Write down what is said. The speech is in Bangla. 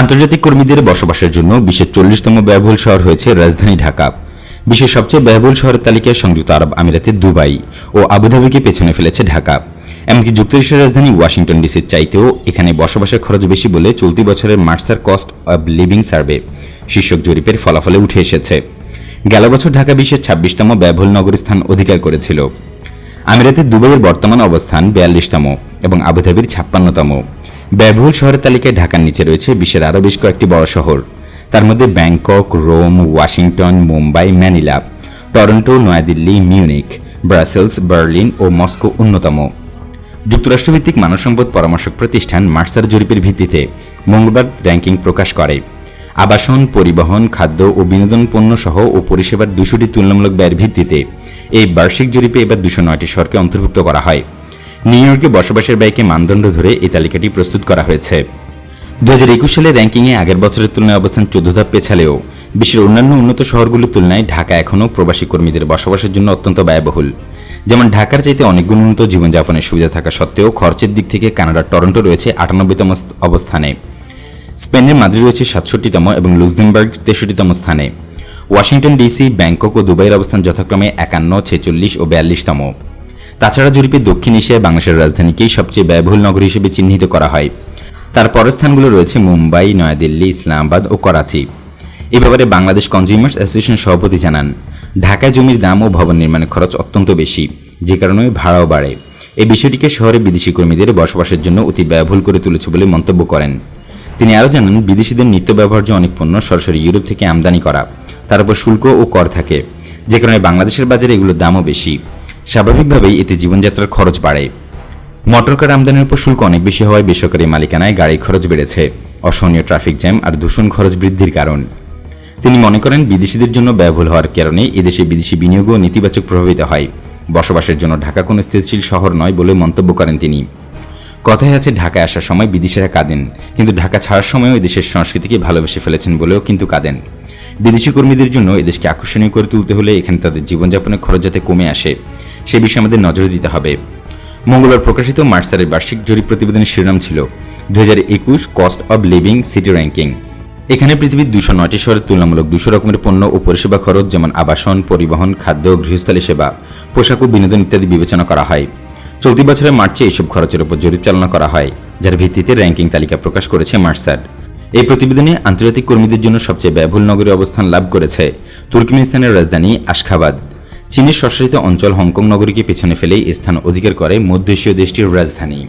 আন্তর্জাতিক কর্মীদের বসবাসের জন্য বিশ্বের চল্লিশতম ব্যয়বহুল শহর হয়েছে রাজধানী ঢাকা। বিশ্বের সবচেয়ে ব্যয়বহুল শহরের তালিকায় সংযুক্ত আরব আমিরাতের দুবাই ও আবুধাবিকে পেছনে ফেলেছে ঢাকা। এমনকি যুক্তরাষ্ট্রের রাজধানী ওয়াশিংটন ডিসির চাইতেও এখানে বসবাসের খরচ বেশি বলে চলতি বছরের Mercer cost of living survey শীর্ষক জরিপের ফলাফলে উঠে এসেছে। গেল বছর ঢাকা বিশ্বের ছাব্বিশতম ব্যয়বহুল নগরী স্থান অধিকার করেছিল। আমিরাতের দুবাইয়ের বর্তমান অবস্থান বিয়াল্লিশতম এবং আবুধাবির ছাপ্পান্নতম। ব্যয়বহুল শহরের তালিকায় ঢাকার নিচে রয়েছে বিশ্বের আরও বেশ কয়েকটি বড় শহর। তার মধ্যে Bangkok, Rome, Washington, Mumbai, Manila, Toronto, New Delhi Munich Brussels, Berlin ও মস্কো অন্যতম। যুক্তরাষ্ট্রভিত্তিক মানব সম্পদ পরামর্শক প্রতিষ্ঠান মার্সার জরিপের ভিত্তিতে মঙ্গলবার র্যাঙ্কিং প্রকাশ করে। আবাসন, পরিবহন, খাদ্য ও বিনোদন পণ্য সহ ও পরিষেবার দুশোটি তুলনামূলক ব্যয়ের ভিত্তিতে এই বার্ষিক জরিপে এবার দুশো নয়টি শহরকে অন্তর্ভুক্ত করা হয়। নিউ ইয়র্কে বসবাসের ব্যয়কে মানদণ্ড ধরে এই তালিকাটি প্রস্তুত করা হয়েছে। দু হাজার একুশ সালে র্যাঙ্কিংয়ে আগের বছরের তুলনায় অবস্থান চোদ্দ ধাপ পেছালেও বিশ্বের অন্যান্য উন্নত শহরগুলোর তুলনায় ঢাকা এখনও প্রবাসী কর্মীদের বসবাসের জন্য অত্যন্ত ব্যয়বহুল। যেমন ঢাকার চাইতে অনেক উন্নত জীবনযাপনের সুবিধা থাকা সত্ত্বেও খরচের দিক থেকে কানাডার টরন্টো রয়েছে আটানব্বইতম অবস্থানে। স্পেনের মাদ্রিদ রয়েছে সাতষট্টিতম এবং লুক্সেমবার্গ তেষট্টিতম স্থানে। ওয়াশিংটন ডিসি, ব্যাংকক ও দুবাইয়ের অবস্থান যথাক্রমে একান্ন, ছেচল্লিশ ও বিয়াল্লিশতম। তাছাড়া জরিপে দক্ষিণ এশিয়ায় বাংলাদেশের রাজধানীকেই সবচেয়ে ব্যয়বহুল নগর হিসেবে চিহ্নিত করা হয়। তার পরের স্থানগুলো রয়েছে মুম্বাই, নয়াদিল্লি, ইসলামাবাদ ও করাচি। এ ব্যাপারে বাংলাদেশ কনজিউমার্স অ্যাসোসিয়েশন সভাপতি জানান, ঢাকায় জমির দাম ও ভবন নির্মাণের খরচ অত্যন্ত বেশি, যে কারণে ভাড়াও বাড়ে। এই বিষয়টিকে শহরে বিদেশি কর্মীদের বসবাসের জন্য অতি ব্যয়বহুল করে তুলেছে বলে মন্তব্য করেন। তিনি আরও জানান, বিদেশিদের নিত্য ব্যবহার্য অনেক পণ্য সরাসরি ইউরোপ থেকে আমদানি করা, তার উপর শুল্ক ও কর থাকে, যে কারণে বাংলাদেশের বাজারে এগুলোর দামও বেশি। স্বাভাবিকভাবেই এতে জীবনযাত্রার খরচ বাড়ে। মোটরকার আমদানির উপর শুল্ক অনেক বেশি হওয়ায় বেসরকারি মালিকানায় গাড়ি খরচ বেড়েছে। অসহনীয় ট্রাফিক জ্যাম আর দূষণ খরচ বৃদ্ধির কারণ। তিনি মনে করেন, বিদেশিদের জন্য ব্যয়বহুল হওয়ার কারণে এদেশে বিদেশি বিনিয়োগও নেতিবাচক প্রভাবিত হয়। বসবাসের জন্য ঢাকা কোনো স্থিতিশীল শহর নয় বলে মন্তব্য করেন তিনি। কথায় আছে, ঢাকায় আসার সময় বিদেশিরা কাঁদেন, কিন্তু ঢাকা ছাড়ার সময়ও এদেশের সংস্কৃতিকে ভালোবেসে ফেলেছেন বলেও কিন্তু কাঁদেন। বিদেশি কর্মীদের জন্য এদেশকে আকর্ষণীয় করে তুলতে হলে এখানে তাদের জীবনযাপনের খরচ যাতে কমে আসে সে বিষয়ে আমাদের নজর দিতে হবে। মঙ্গলবার প্রকাশিত মার্সারের বার্ষিক জরিপ প্রতিবেদনের শিরোনাম ছিল দু হাজার একুশ cost of living city ranking. এখানে পৃথিবীর দুশো নয়টি শহরের তুলনামূলক দুশো রকমের পণ্য ও পরিষেবা খরচ, যেমন আবাসন, পরিবহন, খাদ্য, গৃহস্থলী সেবা, পোশাক ও বিনোদন ইত্যাদি বিবেচনা করা হয়। চলতি বছরের মার্চে এইসব খরচের উপর জরিপ চালনা করা হয়, যার ভিত্তিতে র্যাঙ্কিং তালিকা প্রকাশ করেছে মার্সার এই প্রতিবেদনে আন্তর্জাতিক কর্মীদের জন্য সবচেয়ে ব্যয়বহুল নগরী অবস্থান লাভ করেছে তুর্কমেনিস্তানের রাজধানী আশখাবাদ। চীনের স্বশাসিত অঞ্চল হংকং নগরীকে পেছনে ফেলেই স্থান অধিকার করে মধ্য এশীয় দেশটির রাজধানী।